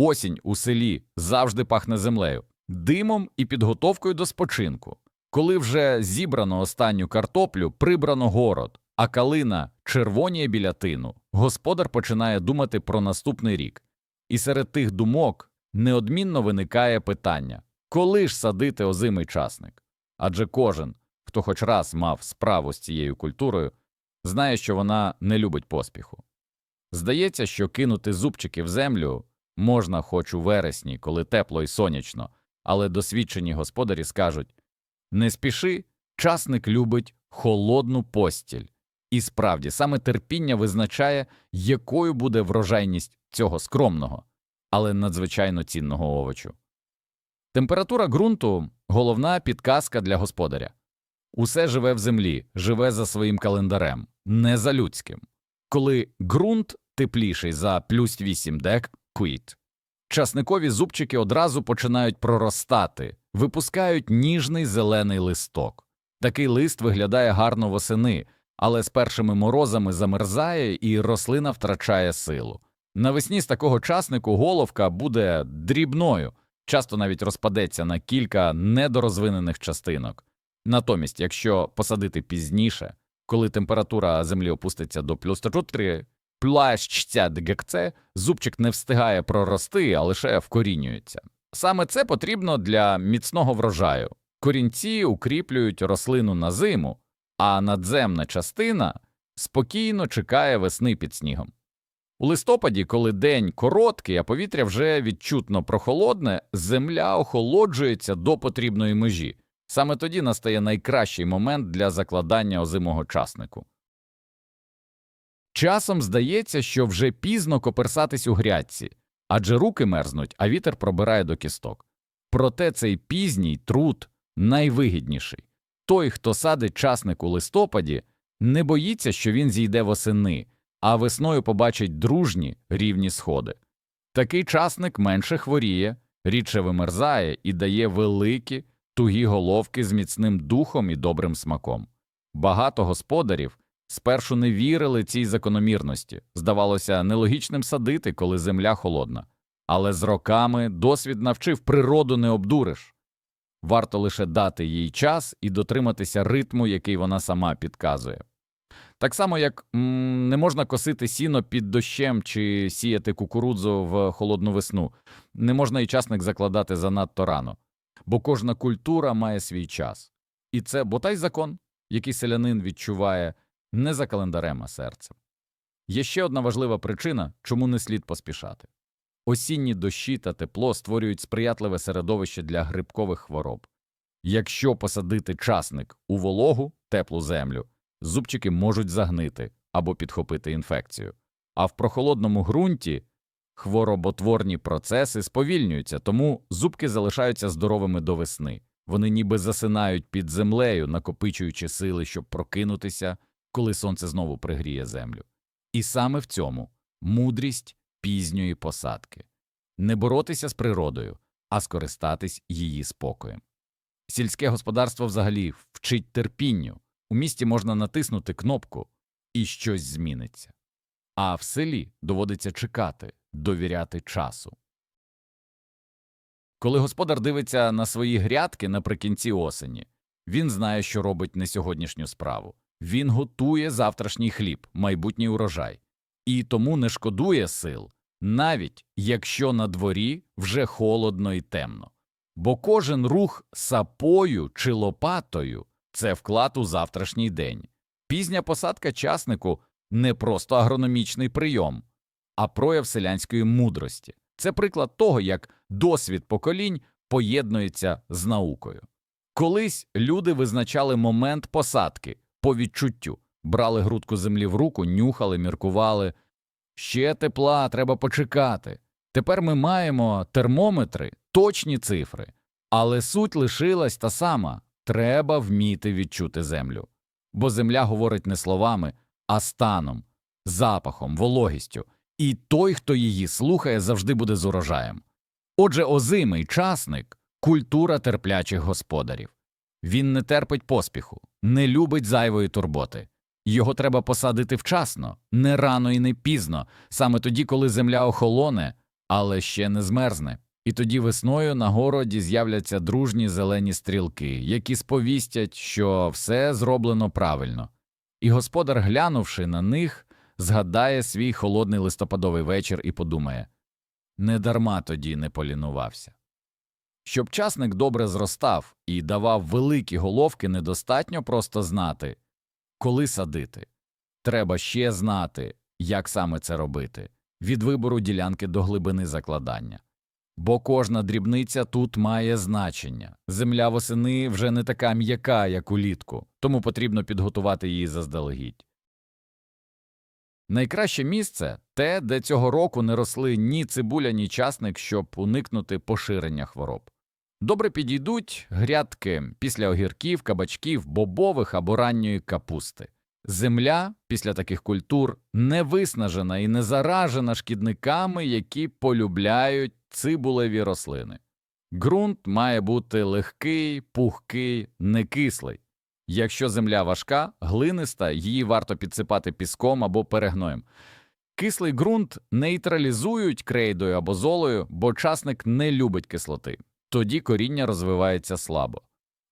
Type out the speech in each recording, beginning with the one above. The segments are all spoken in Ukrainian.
Осінь у селі завжди пахне землею, димом і підготовкою до спочинку. Коли вже зібрано останню картоплю, прибрано город, а калина червоніє біля тину, господар починає думати про наступний рік. І серед тих думок неодмінно виникає питання коли ж садити озимий часник? Адже кожен, хто хоч раз мав справу з цією культурою, знає, що вона не любить поспіху. Здається, що кинути зубчики в землю можна хоч у вересні, коли тепло і сонячно, але досвідчені господарі скажуть не спіши, часник любить холодну постіль. І справді саме терпіння визначає, якою буде врожайність цього скромного, але надзвичайно цінного овочу. Температура ґрунту головна підказка для господаря. Усе живе в землі, живе за своїм календарем, не за людським. Коли ґрунт тепліший за плюс 8 дек квіт, часникові зубчики одразу починають проростати, випускають ніжний зелений листок. Такий лист виглядає гарно восени, але з першими морозами замерзає і рослина втрачає силу. Навесні з такого часнику головка буде дрібною, часто навіть розпадеться на кілька недорозвинених частинок. Натомість, якщо посадити пізніше, коли температура землі опуститься до плюс 4, плащця дгекце, зубчик не встигає прорости, а лише вкорінюється. Саме це потрібно для міцного врожаю. Корінці укріплюють рослину на зиму, а надземна частина спокійно чекає весни під снігом. У листопаді, коли день короткий, а повітря вже відчутно прохолодне, земля охолоджується до потрібної межі. Саме тоді настає найкращий момент для закладання озимого часнику. Часом здається, що вже пізно коперсатись у грядці, адже руки мерзнуть, а вітер пробирає до кісток. Проте цей пізній труд найвигідніший. Той, хто садить часник у листопаді, не боїться, що він зійде восени, а весною побачить дружні рівні сходи. Такий часник менше хворіє, рідше вимерзає і дає великі, тугі головки з міцним духом і добрим смаком. Багато господарів спершу не вірили цій закономірності, здавалося нелогічним садити, коли земля холодна. Але з роками досвід навчив природу не обдуриш. Варто лише дати їй час і дотриматися ритму, який вона сама підказує. Так само, як м, не можна косити сіно під дощем чи сіяти кукурудзу в холодну весну, не можна і часник закладати занадто рано, бо кожна культура має свій час. І це ботай закон, який селянин відчуває не за календарем, а серцем. Є ще одна важлива причина, чому не слід поспішати. Осінні дощі та тепло створюють сприятливе середовище для грибкових хвороб. Якщо посадити часник у вологу, теплу землю, зубчики можуть загнити або підхопити інфекцію, а в прохолодному ґрунті хвороботворні процеси сповільнюються, тому зубки залишаються здоровими до весни. Вони ніби засинають під землею, накопичуючи сили, щоб прокинутися, коли сонце знову пригріє землю. І саме в цьому мудрість пізньої посадки не боротися з природою, а скористатись її спокоєм. Сільське господарство взагалі вчить терпінню. У місті можна натиснути кнопку і щось зміниться. А в селі доводиться чекати, довіряти часу. Коли господар дивиться на свої грядки наприкінці осені, він знає, що робить не сьогоднішню справу. Він готує завтрашній хліб, майбутній урожай, і тому не шкодує сил, навіть якщо на дворі вже холодно і темно. Бо кожен рух сапою чи лопатою це вклад у завтрашній день. Пізня посадка часнику не просто агрономічний прийом, а прояв селянської мудрості. Це приклад того, як досвід поколінь поєднується з наукою. Колись люди визначали момент посадки по відчуттю, брали грудку землі в руку, нюхали, міркували. Ще тепла, треба почекати. Тепер ми маємо термометри, точні цифри, але суть лишилась та сама треба вміти відчути землю. Бо земля говорить не словами, а станом, запахом, вологістю, і той, хто її слухає, завжди буде з урожаєм. Отже, озимий часник культура терплячих господарів. Він не терпить поспіху, не любить зайвої турботи. Його треба посадити вчасно, не рано і не пізно, саме тоді, коли земля охолоне, але ще не змерзне. І тоді весною на городі з'являться дружні зелені стрілки, які сповістять, що все зроблено правильно. І господар, глянувши на них, згадає свій холодний листопадовий вечір і подумає недарма тоді не полінувався. Щоб часник добре зростав і давав великі головки, недостатньо просто знати, коли садити. Треба ще знати, як саме це робити, від вибору ділянки до глибини закладання. Бо кожна дрібниця тут має значення. Земля восени вже не така м'яка, як улітку, тому потрібно підготувати її заздалегідь. Найкраще місце те, де цього року не росли ні цибуля, ні часник, щоб уникнути поширення хвороб. Добре підійдуть грядки після огірків, кабачків, бобових або ранньої капусти. Земля після таких культур не виснажена і не заражена шкідниками, які полюбляють цибулеві рослини. Ґрунт має бути легкий, пухкий, не кислий. Якщо земля важка, глиниста, її варто підсипати піском або перегноєм. Кислий ґрунт нейтралізують крейдою або золою, бо часник не любить кислоти. Тоді коріння розвивається слабо.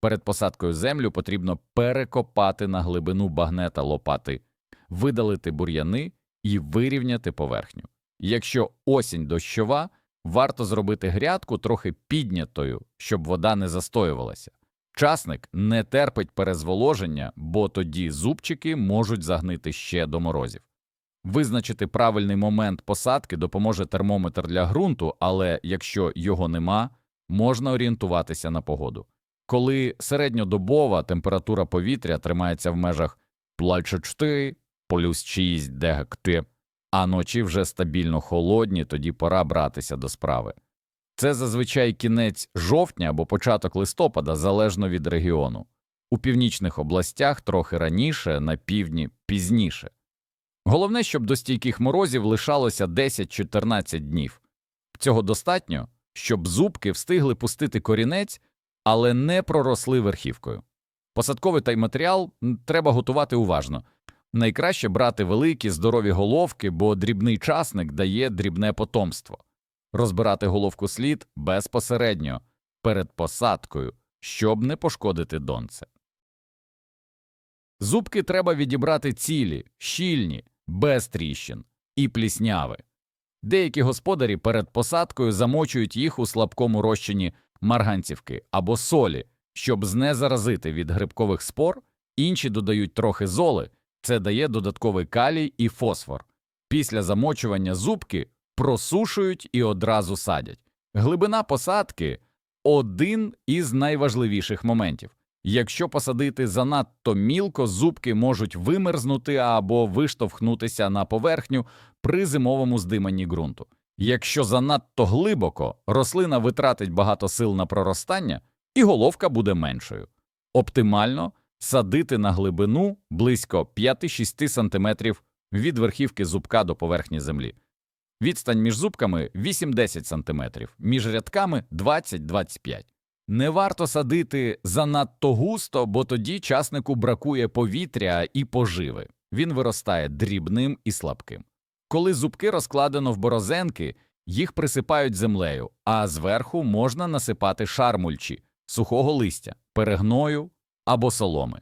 Перед посадкою землю потрібно перекопати на глибину багнета лопати, видалити бур'яни і вирівняти поверхню. Якщо осінь дощова, варто зробити грядку трохи піднятою, щоб вода не застоювалася. Часник не терпить перезволоження, бо тоді зубчики можуть загнити ще до морозів. Визначити правильний момент посадки допоможе термометр для ґрунту, але якщо його нема, можна орієнтуватися на погоду. Коли середньодобова температура повітря тримається в межах 24 плюс 6 ДГКТ, а ночі вже стабільно холодні, тоді пора братися до справи. Це зазвичай кінець жовтня або початок листопада, залежно від регіону. У північних областях трохи раніше, на півдні пізніше. Головне, щоб до стійких морозів лишалося 10-14 днів. Цього достатньо, щоб зубки встигли пустити корінець, але не проросли верхівкою. Посадковий тайматеріал треба готувати уважно. Найкраще брати великі здорові головки, бо дрібний часник дає дрібне потомство. Розбирати головку слід безпосередньо перед посадкою, щоб не пошкодити донце. Зубки треба відібрати цілі, щільні, без тріщин і плісняви. Деякі господарі перед посадкою замочують їх у слабкому розчині марганцівки або солі, щоб знезаразити від грибкових спор, інші додають трохи золи, це дає додатковий калій і фосфор. Після замочування зубки просушують і одразу садять. Глибина посадки один із найважливіших моментів. Якщо посадити занадто мілко, зубки можуть вимерзнути або виштовхнутися на поверхню при зимовому здиманні ґрунту. Якщо занадто глибоко, рослина витратить багато сил на проростання, і головка буде меншою. Оптимально садити на глибину близько 5-6 см від верхівки зубка до поверхні землі. Відстань між зубками 8-10 см, між рядками 20-25 Не варто садити занадто густо, бо тоді часнику бракує повітря і поживи. Він виростає дрібним і слабким. Коли зубки розкладено в борозенки, їх присипають землею, а зверху можна насипати шар мульчі, сухого листя, перегною або соломи.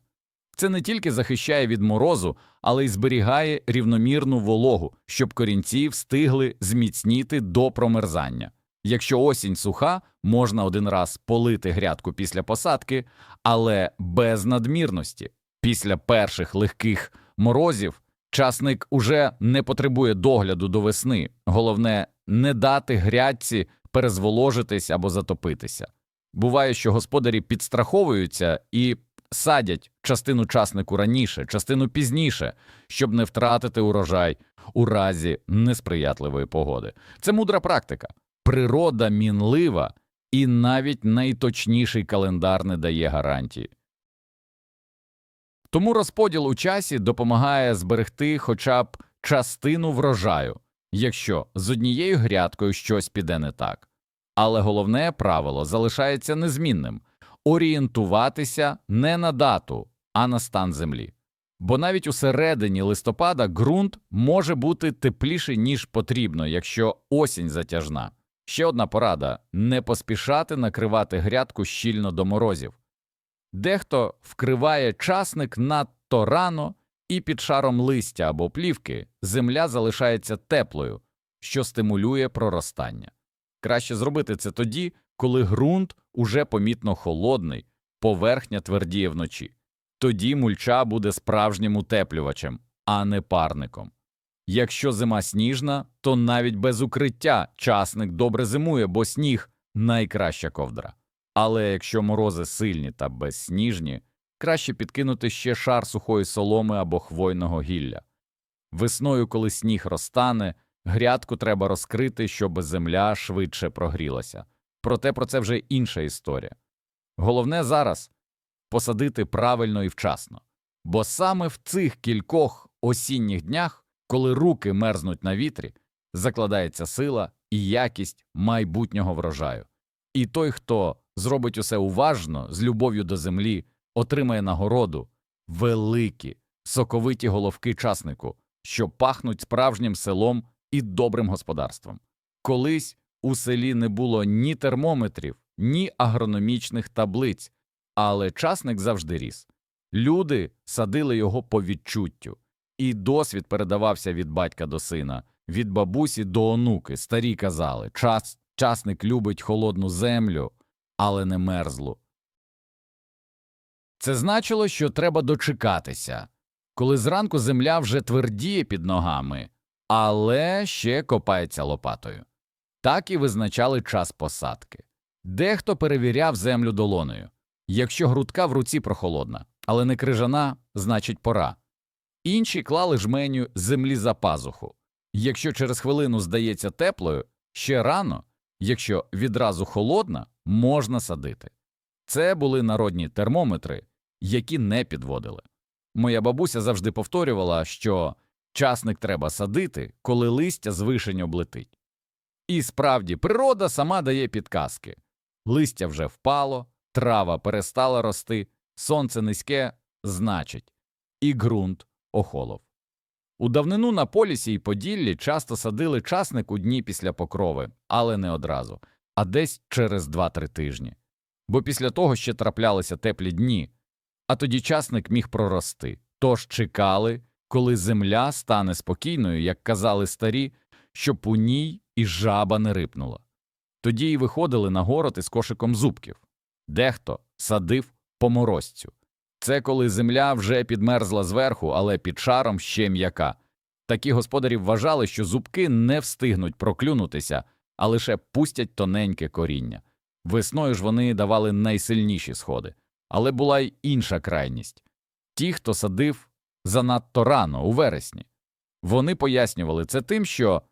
Це не тільки захищає від морозу, але й зберігає рівномірну вологу, щоб корінці встигли зміцніти до промерзання. Якщо осінь суха, можна один раз полити грядку після посадки, але без надмірності. Після перших легких морозів часник уже не потребує догляду до весни. Головне не дати грядці перезволожитись або затопитися. Буває, що господарі підстраховуються і садять частину часнику раніше, частину пізніше, щоб не втратити урожай у разі несприятливої погоди. Це мудра практика. Природа мінлива, і навіть найточніший календар не дає гарантії. Тому розподіл у часі допомагає зберегти хоча б частину врожаю, якщо з однією грядкою щось піде не так. Але головне правило залишається незмінним орієнтуватися не на дату, а на стан землі. Бо навіть у середині листопада ґрунт може бути тепліший, ніж потрібно, якщо осінь затяжна. Ще одна порада не поспішати накривати грядку щільно до морозів. Дехто вкриває часник надто рано, і під шаром листя або плівки земля залишається теплою, що стимулює проростання. Краще зробити це тоді, коли ґрунт уже помітно холодний, поверхня твердіє вночі. Тоді мульча буде справжнім утеплювачем, а не парником. Якщо зима сніжна, то навіть без укриття часник добре зимує, бо сніг найкраща ковдра. Але якщо морози сильні та безсніжні, краще підкинути ще шар сухої соломи або хвойного гілля. Весною, коли сніг розтане, грядку треба розкрити, щоб земля швидше прогрілася. Проте про це вже інша історія. Головне зараз посадити правильно і вчасно, бо саме в цих кількох осінніх днях, коли руки мерзнуть на вітрі, закладається сила і якість майбутнього врожаю. І той, хто зробить усе уважно, з любов'ю до землі, отримає нагороду великі, соковиті головки часнику, що пахнуть справжнім селом і добрим господарством. Колись у селі не було ні термометрів, ні агрономічних таблиць, але часник завжди ріс. Люди садили його по відчуттю, і досвід передавався від батька до сина, від бабусі до онуки. Старі казали Час, часник любить холодну землю, але не мерзлу. Це значило, що треба дочекатися, коли зранку земля вже твердіє під ногами, але ще копається лопатою. Так і визначали час посадки. Дехто перевіряв землю долоною. Якщо грудка в руці прохолодна, але не крижана, значить пора. Інші клали жменю землі за пазуху. Якщо через хвилину здається теплою, ще рано, якщо відразу холодна, можна садити. Це були народні термометри, які не підводили. Моя бабуся завжди повторювала, що часник треба садити, коли листя з вишень облетить. І справді, природа сама дає підказки листя вже впало, трава перестала рости, сонце низьке, значить, і ґрунт охолов. У давнину на полісі й Поділлі часто садили часник у дні після покрови, але не одразу, а десь через 2-3 тижні. Бо після того ще траплялися теплі дні, а тоді часник міг прорости. Тож чекали, коли земля стане спокійною, як казали старі, щоб у ній і жаба не рипнула. Тоді й виходили на город із кошиком зубків. Дехто садив по морозцю. Це коли земля вже підмерзла зверху, але під шаром ще м'яка. Такі господарі вважали, що зубки не встигнуть проклюнутися, а лише пустять тоненьке коріння. Весною ж вони давали найсильніші сходи. Але була й інша крайність ті, хто садив занадто рано, у вересні. Вони пояснювали це тим, що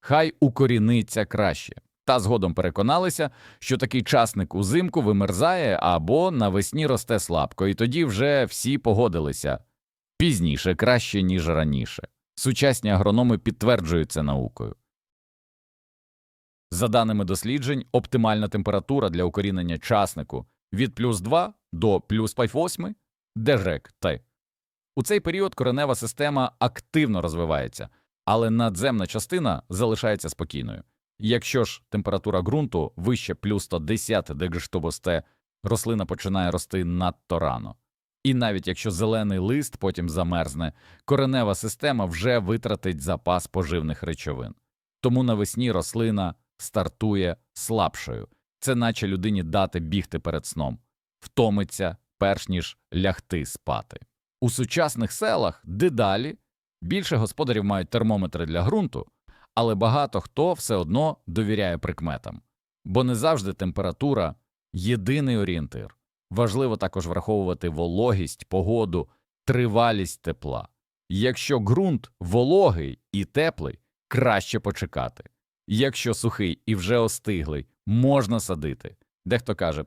хай укоріниться краще, та згодом переконалися, що такий часник узимку вимерзає або навесні росте слабко, і тоді вже всі погодилися пізніше краще, ніж раніше. Сучасні агрономи підтверджують це наукою. За даними досліджень, оптимальна температура для укорінення часнику від плюс 2 до плюс 5,8 дежек Т. У цей період коренева система активно розвивається, але надземна частина залишається спокійною. Якщо ж температура ґрунту вище плюс 110 дегштобосте, рослина починає рости надто рано. І навіть якщо зелений лист потім замерзне, коренева система вже витратить запас поживних речовин. Тому навесні рослина стартує слабшою, це наче людині дати бігти перед сном, втомиться, перш ніж лягти спати. У сучасних селах дедалі більше господарів мають термометри для ґрунту, але багато хто все одно довіряє прикметам, бо не завжди температура єдиний орієнтир. Важливо також враховувати вологість, погоду, тривалість тепла. Якщо ґрунт вологий і теплий, краще почекати. Якщо сухий і вже остиглий, можна садити. Дехто каже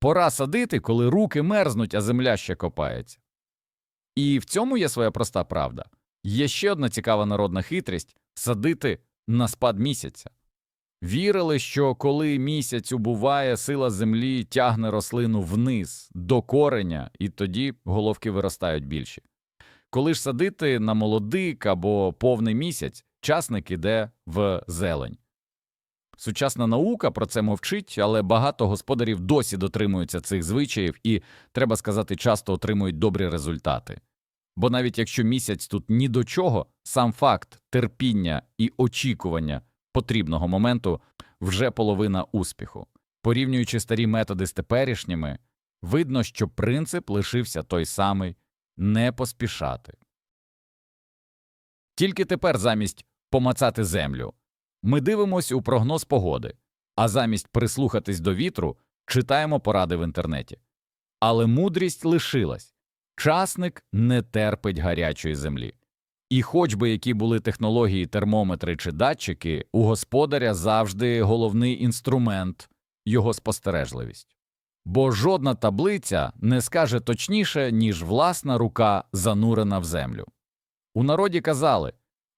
пора садити, коли руки мерзнуть, а земля ще копається. І в цьому є своя проста правда. Є ще одна цікава народна хитрість садити на спад місяця. Вірили, що коли місяць убуває, сила землі тягне рослину вниз до кореня, і тоді головки виростають більші. Коли ж садити на молодик або повний місяць, часник іде в зелень. Сучасна наука про це мовчить, але багато господарів досі дотримуються цих звичаїв і, треба сказати, часто отримують добрі результати. Бо навіть якщо місяць тут ні до чого, сам факт терпіння і очікування потрібного моменту вже половина успіху. Порівнюючи старі методи з теперішніми, видно, що принцип лишився той самий не поспішати. Тільки тепер замість помацати землю ми дивимось у прогноз погоди, а замість прислухатись до вітру читаємо поради в інтернеті. Але мудрість лишилась часник не терпить гарячої землі. І хоч би які були технології, термометри чи датчики, у господаря завжди головний інструмент його спостережливість. Бо жодна таблиця не скаже точніше, ніж власна рука занурена в землю. У народі казали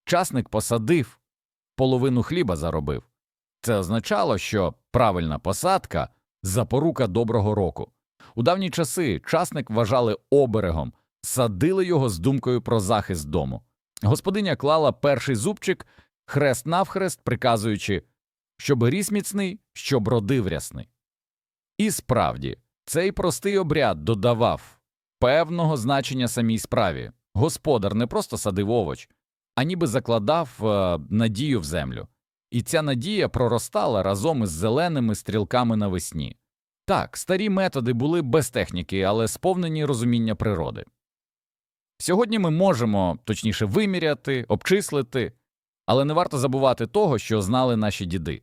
часник посадив, половину хліба заробив. Це означало, що правильна посадка запорука доброго року. У давні часи часник вважали оберегом, садили його з думкою про захист дому. Господиня клала перший зубчик хрест навхрест, приказуючи, щоб ріс міцний, щоб родив рясний. І справді, цей простий обряд додавав певного значення самій справі. Господар не просто садив овоч, а ніби закладав е, надію в землю. І ця надія проростала разом із зеленими стрілками навесні. Так, старі методи були без техніки, але сповнені розуміння природи. Сьогодні ми можемо точніше виміряти, обчислити, але не варто забувати того, що знали наші діди.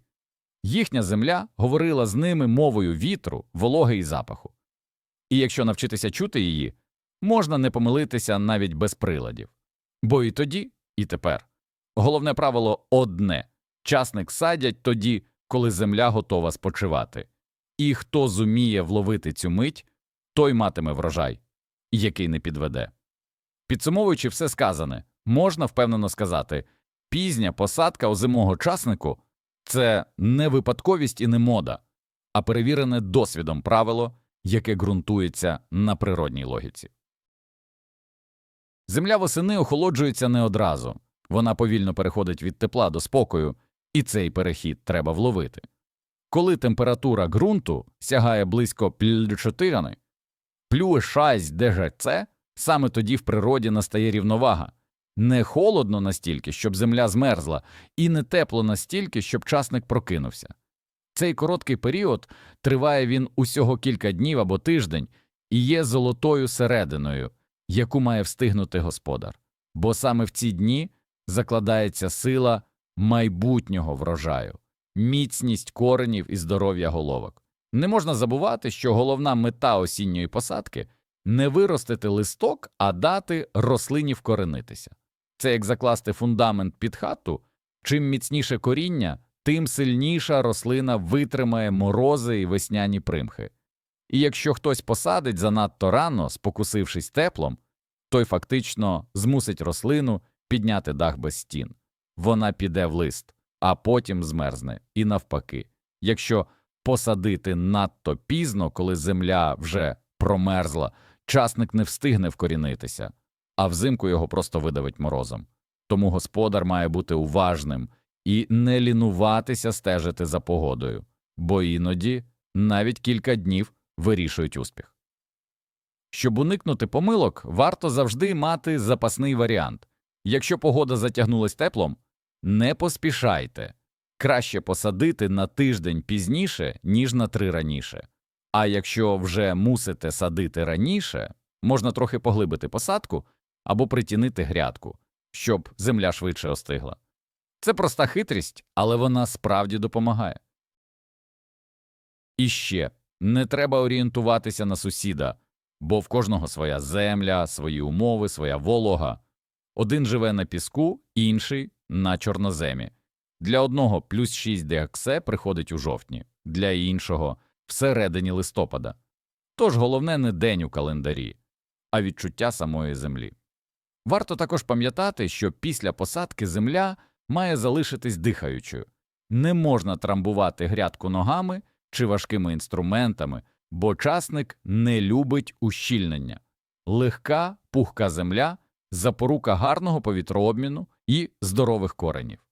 Їхня земля говорила з ними мовою вітру, вологи і запаху. І якщо навчитися чути її, можна не помилитися навіть без приладів. Бо і тоді, і тепер. Головне правило одне часник садять тоді, коли земля готова спочивати. І хто зуміє вловити цю мить, той матиме врожай, який не підведе. Підсумовуючи все сказане, можна впевнено сказати пізня посадка озимого часнику це не випадковість і не мода, а перевірене досвідом правило, яке ґрунтується на природній логіці. Земля восени охолоджується не одразу, вона повільно переходить від тепла до спокою, і цей перехід треба вловити. Коли температура ґрунту сягає близько 4, плюс 6 ДЖЦ, саме тоді в природі настає рівновага. Не холодно настільки, щоб земля змерзла, і не тепло настільки, щоб часник прокинувся. Цей короткий період триває він усього кілька днів або тиждень і є золотою серединою, яку має встигнути господар, бо саме в ці дні закладається сила майбутнього врожаю, міцність коренів і здоров'я головок. Не можна забувати, що головна мета осінньої посадки не виростити листок, а дати рослині вкоренитися. Це як закласти фундамент під хату, чим міцніше коріння, тим сильніша рослина витримає морози і весняні примхи. І якщо хтось посадить занадто рано, спокусившись теплом, той фактично змусить рослину підняти дах без стін. Вона піде в лист, а потім змерзне. І навпаки, якщо посадити надто пізно, коли земля вже промерзла, часник не встигне вкорінитися, а взимку його просто видавить морозом. Тому господар має бути уважним і не лінуватися стежити за погодою, бо іноді навіть кілька днів вирішують успіх. Щоб уникнути помилок, варто завжди мати запасний варіант. Якщо погода затягнулась теплом, не поспішайте краще посадити на тиждень пізніше, ніж на три раніше. А якщо вже мусите садити раніше, можна трохи поглибити посадку або притінити грядку, щоб земля швидше остигла. Це проста хитрість, але вона справді допомагає. І ще не треба орієнтуватися на сусіда, бо в кожного своя земля, свої умови, своя волога. Один живе на піску, інший на чорноземі. Для одного плюс 6 ДХС приходить у жовтні, для іншого всередині листопада. Тож головне не день у календарі, а відчуття самої землі. Варто також пам'ятати, що після посадки земля має залишитись дихаючою. Не можна трамбувати грядку ногами чи важкими інструментами, бо часник не любить ущільнення. Легка, пухка земля запорука гарного повітрообміну і здорових коренів.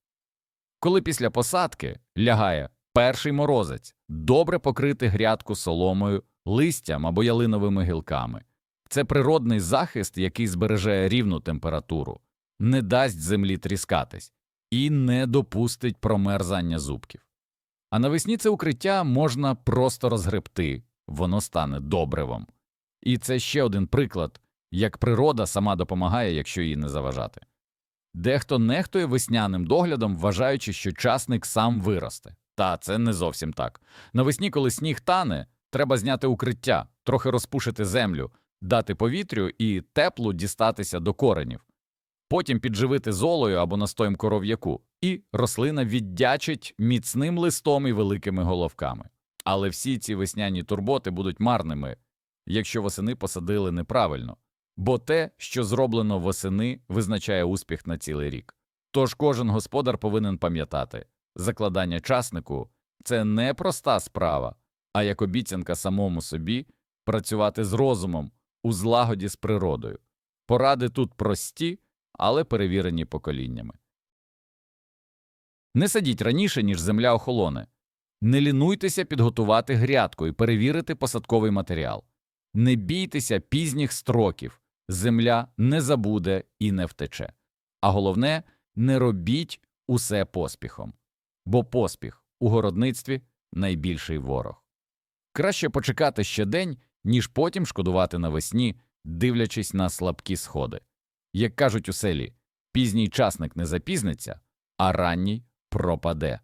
Коли після посадки лягає перший морозець, добре покрити грядку соломою, листям або ялиновими гілками. Це природний захист, який збереже рівну температуру, не дасть землі тріскатись і не допустить промерзання зубків. А навесні це укриття можна просто розгребти, воно стане добривом. І це ще один приклад, як природа сама допомагає, якщо їй не заважати. Дехто нехтує весняним доглядом, вважаючи, що часник сам виросте. Та це не зовсім так. Навесні, коли сніг тане, треба зняти укриття, трохи розпушити землю, дати повітрю і теплу дістатися до коренів, потім підживити золою або настоєм коров'яку, і рослина віддячить міцним листом і великими головками. Але всі ці весняні турботи будуть марними, якщо восени посадили неправильно, бо те, що зроблено восени, визначає успіх на цілий рік. Тож кожен господар повинен пам'ятати, закладання часнику це не проста справа, а як обіцянка самому собі працювати з розумом у злагоді з природою. Поради тут прості, але перевірені поколіннями. Не садіть раніше, ніж земля охолоне. Не лінуйтеся підготувати грядку і перевірити посадковий матеріал. Не бійтеся пізніх строків, земля не забуде і не втече. А головне, не робіть усе поспіхом, бо поспіх у городництві найбільший ворог. Краще почекати ще день, ніж потім шкодувати навесні, дивлячись на слабкі сходи. Як кажуть у селі, пізній часник не запізниться, а ранній пропаде.